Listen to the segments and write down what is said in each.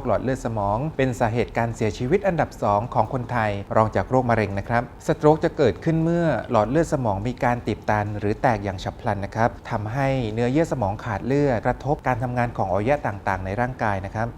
คหลอดเลือดสมอง เป็นสาเหตุการเสียชีวิตอันดับ 2 ของคนไทย รองจากโรคมะเร็งนะครับสโตรกจะเกิดขึ้นเมื่อหลอดเลือดสมองมีการตีบตัน หรือแตกอย่างฉับพลันนะครับทำให้เนื้อเยื่อสมองขาดเลือดกระทบการทำงานของอวัยวะต่างๆ ในร่างกายนะครับ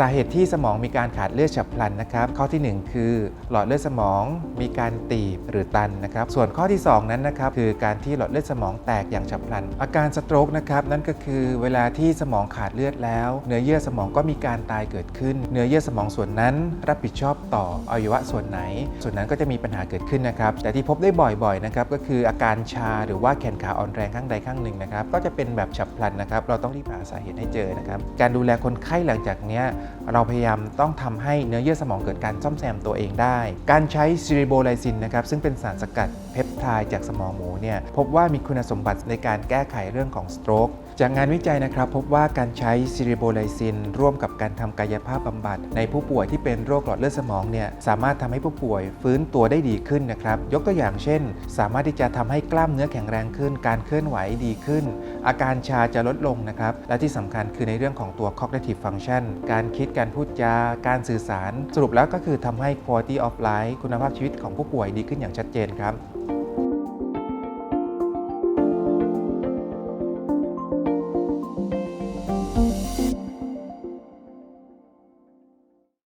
สาเหตุที่สมองมีการขาดเลือดฉับพลันนะครับ ข้อทีหนึ่1 คือหลอดเลือดสมองมีการตีบหรือตันนะครับ ส่วนข้อที่ 2 นั้นนะครับคือการที่หลอดเลือดสมองแตกอย่างฉับพลัน อาการสโตรกนะครับนั่นก็คือเวลาที่สมองขาดเลือดแล้ว เนื้อเยื่อสมองก็มีการตายเกิดขึ้น เนื้อเยื่อสมองส่วนนั้น รับผิดชอบต่ออวัยวะส่วนไหน ส่วนนั้นก็จะมีปัญหาเกิดขึ้นนะครับแต่ที่พบได้บ่อยๆนะครับก็คืออาการชาหรือว่าแขนขาอ่อนแรงข้างใดข้างหนึ่งนะครับก็จะเป็นแบบฉับพลันนะครับเราต้องรีบหาสาเหตุให้เจอนะครับการดูแลคนไข้หลังจากเนี้ยเราพยายามต้องทำให้เนื้อเยื่อสมองเกิดการซ่อมแซมตัวเองได้ การใช้ซิริโบไลซินนะครับซึ่งเป็นสารสกัดเพปไทด์จากสมองหมูเนี่ยพบว่ามีคุณสมบัติในการแก้ไขเรื่องของสโตรกจากงานวิจัยนะครับพบว่าการใช้ซิริโบไลซินร่วมกับการทำกายภาพบำบัด ในผู้ป่วยที่เป็นโรคหลอดเลือดสมองเนี่ยสามารถทำให้ผู้ป่วยฟื้นตัวได้ดีขึ้นนะครับยกตัวอย่างเช่น สามารถที่จะทำให้กล้ามเนื้อแข็งแรงขึ้น การเคลื่อนไหวดีขึ้น อาการชาจะลดลงนะครับและที่สำคัญคือในเรื่องของตัว cognitive function การคิดการพูดจาการสื่อสาร สรุปแล้วก็คือทำให้ quality of life คุณภาพชีวิตของผู้ป่วยดีขึ้นอย่างชัดเจนครับ